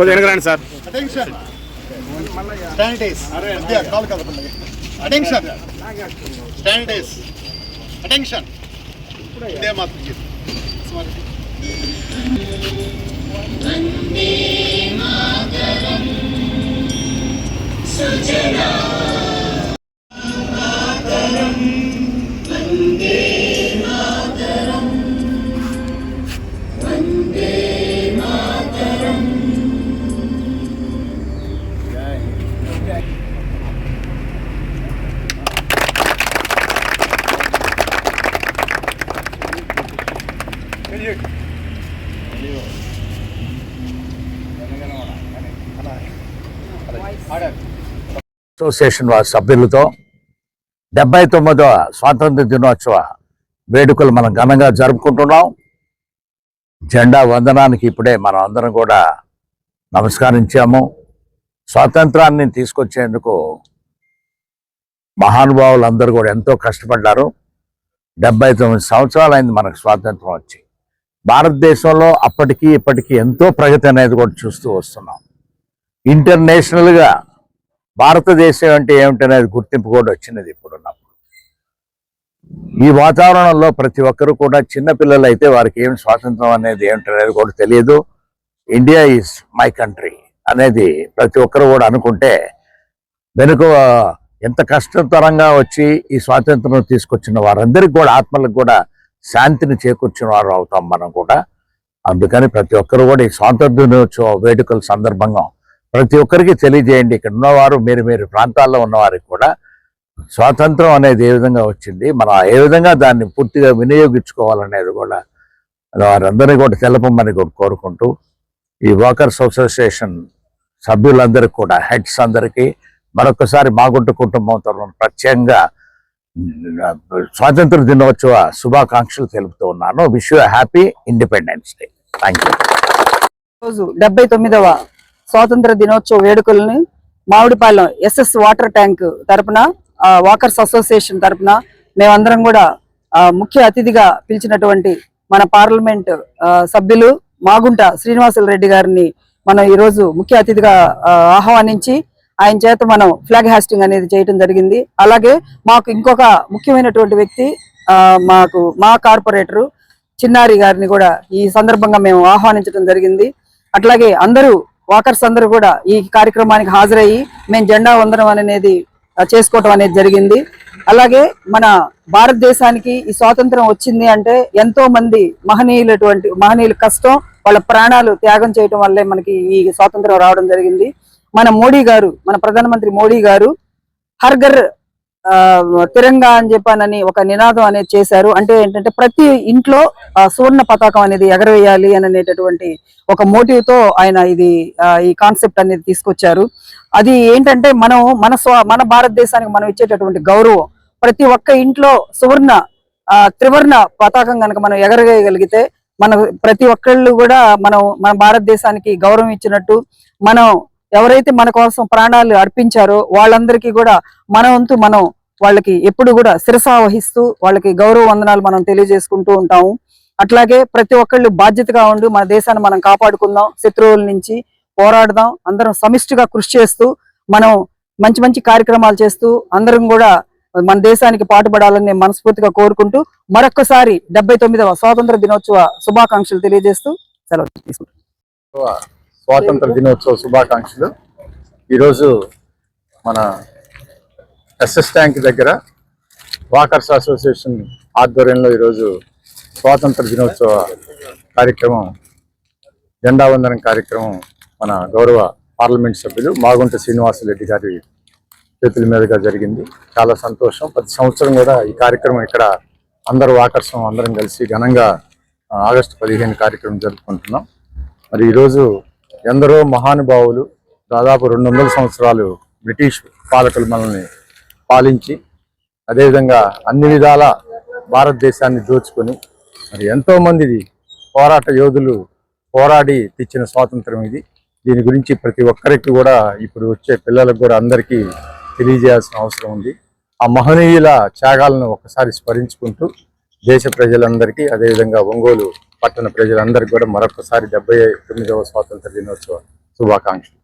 కొద్దిగా వెనకరండి sir. Attention కాలు కదపండి attention standardise attention ఇదే మాత్రం చెప్పు. అసోసియేషన్ వారి సభ్యులతో డెబ్బై తొమ్మిదవ స్వాతంత్ర దినోత్సవ వేడుకలు మనం ఘనంగా జరుపుకుంటున్నాం. జెండా వందనానికి ఇప్పుడే మనం అందరం కూడా నమస్కరించాము. స్వాతంత్రాన్ని తీసుకొచ్చేందుకు మహానుభావులు అందరూ కూడా ఎంతో కష్టపడ్డారు. డెబ్బై తొమ్మిది సంవత్సరాలైంది మనకు స్వాతంత్రం వచ్చి. భారతదేశంలో అప్పటికి ఇప్పటికీ ఎంతో ప్రగతి అనేది కూడా చూస్తూ వస్తున్నాం. ఇంటర్నేషనల్గా భారతదేశం అంటే ఏమిటనేది గుర్తింపు కూడా వచ్చినది ఇప్పుడున్నప్పుడు. ఈ వాతావరణంలో ప్రతి ఒక్కరు కూడా చిన్నపిల్లలు అయితే వారికి ఏం స్వాతంత్రం అనేది ఏమిటనేది కూడా తెలియదు. ఇండియా ఈజ్ మై కంట్రీ అనేది ప్రతి ఒక్కరు కూడా అనుకుంటే వెనుక ఎంత కష్టతరంగా వచ్చి ఈ స్వాతంత్రం తీసుకొచ్చిన వారందరికీ కూడా ఆత్మలకు కూడా శాంతిని చేకూర్చిన వారు అవుతాం మనం కూడా. అందుకని ప్రతి ఒక్కరు కూడా ఈ స్వాతంత్ర దినోత్సవ వేడుకల సందర్భంగా ప్రతి ఒక్కరికి తెలియజేయండి. ఇక్కడ ఉన్నవారు మీరు మీరు ప్రాంతాల్లో ఉన్నవారికి కూడా స్వాతంత్రం అనేది ఏ విధంగా వచ్చింది మనం ఏ విధంగా దాన్ని పూర్తిగా వినియోగించుకోవాలనేది కూడా వారందరినీ కూడా తెలపమని కూడా కోరుకుంటూ ఈ వాకర్స్ అసోసియేషన్ సభ్యులందరికీ కూడా హెడ్స్ అందరికీ మరొకసారి మాగుంట కుటుంబం తరఫున ప్రత్యేకంగా స్వాతంత్ర దినోత్సవ శుభాకాంక్షలు తెలుపుతూ ఉన్నాను. Wish you happy independence day thank you రోజు డెబ్బై తొమ్మిదవ స్వాతంత్ర దినోత్సవ వేడుకలను మామిడిపాలెం ఎస్ఎస్ వాటర్ ట్యాంక్ తరపున వాకర్స్ అసోసియేషన్ తరపున మేమందరం కూడా ముఖ్య అతిథిగా పిలిచినటువంటి మన పార్లమెంట్ సభ్యులు మాగుంట శ్రీనివాసులు రెడ్డి గారిని మనం ఈరోజు ముఖ్య అతిథిగా ఆహ్వానించి ఆయన చేత మనం ఫ్లాగ్ హాస్టింగ్ అనేది చేయడం జరిగింది. అలాగే మాకు ఇంకొక ముఖ్యమైనటువంటి వ్యక్తి మాకు మా కార్పొరేటరు చిన్నారి గారిని కూడా ఈ సందర్భంగా మేము ఆహ్వానించడం జరిగింది. అట్లాగే అందరూ వాకర్స్ అందరూ కూడా ఈ కార్యక్రమానికి హాజరయ్యి మేము జెండా వందనం అనేది చేసుకోవటం అనేది జరిగింది. అలాగే మన భారతదేశానికి ఈ స్వాతంత్రం వచ్చింది అంటే ఎంతో మంది మహనీయులటువంటి మహనీయుల కష్టం వాళ్ళ ప్రాణాలు త్యాగం చేయటం వల్లే మనకి ఈ స్వాతంత్రం రావడం జరిగింది. మన మోడీ గారు మన ప్రధానమంత్రి మోడీ గారు హర్ఘర్ ఆ, తిరంగా అని చెప్పానని ఒక నినాదం అనేది చేశారు. అంటే ఏంటంటే ప్రతి ఇంట్లో సువర్ణ పతాకం అనేది ఎగరవేయాలి అని అనేటటువంటి ఒక మోటివ్తో ఆయన ఇది ఈ కాన్సెప్ట్ అనేది తీసుకొచ్చారు. అది ఏంటంటే మనం మన స్వ మన భారతదేశానికి మనం ఇచ్చేటటువంటి గౌరవం. ప్రతి ఒక్క ఇంట్లో సువర్ణ ఆ, త్రివర్ణ పతాకం కనుక మనం ఎగరవేయగలిగితే మన ప్రతి ఒక్కళ్ళు కూడా మనం మన భారతదేశానికి గౌరవం ఇచ్చినట్టు మనం ఎవరైతే మన కోసం ప్రాణాలు అర్పించారో వాళ్ళందరికీ కూడా మన వంతు మనం వాళ్ళకి ఎప్పుడు కూడా శిరసావహిస్తూ వాళ్ళకి గౌరవ వందనాలు మనం తెలియజేసుకుంటూ ఉంటాము. అట్లాగే ప్రతి ఒక్కళ్ళు బాధ్యతగా ఉండి మన దేశాన్ని మనం కాపాడుకుందాం శత్రువుల నుంచి పోరాడదాం అందరం సమిష్టిగా కృషి చేస్తూ మనం మంచి మంచి కార్యక్రమాలు చేస్తూ అందరం కూడా మన దేశానికి పాటుపడాలని నేను మనస్ఫూర్తిగా కోరుకుంటూ మరొక్కసారి డెబ్బై తొమ్మిదవ స్వాతంత్ర దినోత్సవ శుభాకాంక్షలు తెలియజేస్తూ సెలవు తీసుకుంటాం స్వాతంత్ర దినోత్సవ శుభాకాంక్షలు. ఈరోజు మన ఎస్ఎస్ ట్యాంక్ దగ్గర వాకర్స్ అసోసియేషన్ ఆధ్వర్యంలో ఈరోజు స్వాతంత్ర దినోత్సవ కార్యక్రమం జెండా వందనం కార్యక్రమం మన గౌరవ పార్లమెంట్ సభ్యులు మాగుంట శ్రీనివాసరెడ్డి గారి చేతుల మీదుగా జరిగింది. చాలా సంతోషం. ప్రతి సంవత్సరం కూడా ఈ కార్యక్రమం ఇక్కడ అందరూ వాకర్స్ అందరం కలిసి ఘనంగా ఆగస్టు పదిహేను కార్యక్రమం జరుపుకుంటున్నాం. మరి ఈరోజు ఎందరో మహానుభావులు దాదాపు రెండు వందల సంవత్సరాలు బ్రిటిష్ పాలకులు మనల్ని పాలించి అదేవిధంగా అన్ని విధాల భారతదేశాన్ని దోచుకొని మరి ఎంతోమంది పోరాట యోధులు పోరాడి తెచ్చిన స్వాతంత్రం ఇది. దీని గురించి ప్రతి ఒక్కరికి కూడా ఇప్పుడు వచ్చే పిల్లలకు కూడా అందరికీ తెలియజేయాల్సిన అవసరం ఉంది. ఆ మహనీయుల త్యాగాలను ఒకసారి స్మరించుకుంటూ దేశ ప్రజలందరికీ అదేవిధంగా ఒంగోలు పట్టణ ప్రజలందరికీ కూడా మరొకసారి డెబ్బై తొమ్మిదవ స్వాతంత్ర దినోత్సవ శుభాకాంక్షలు.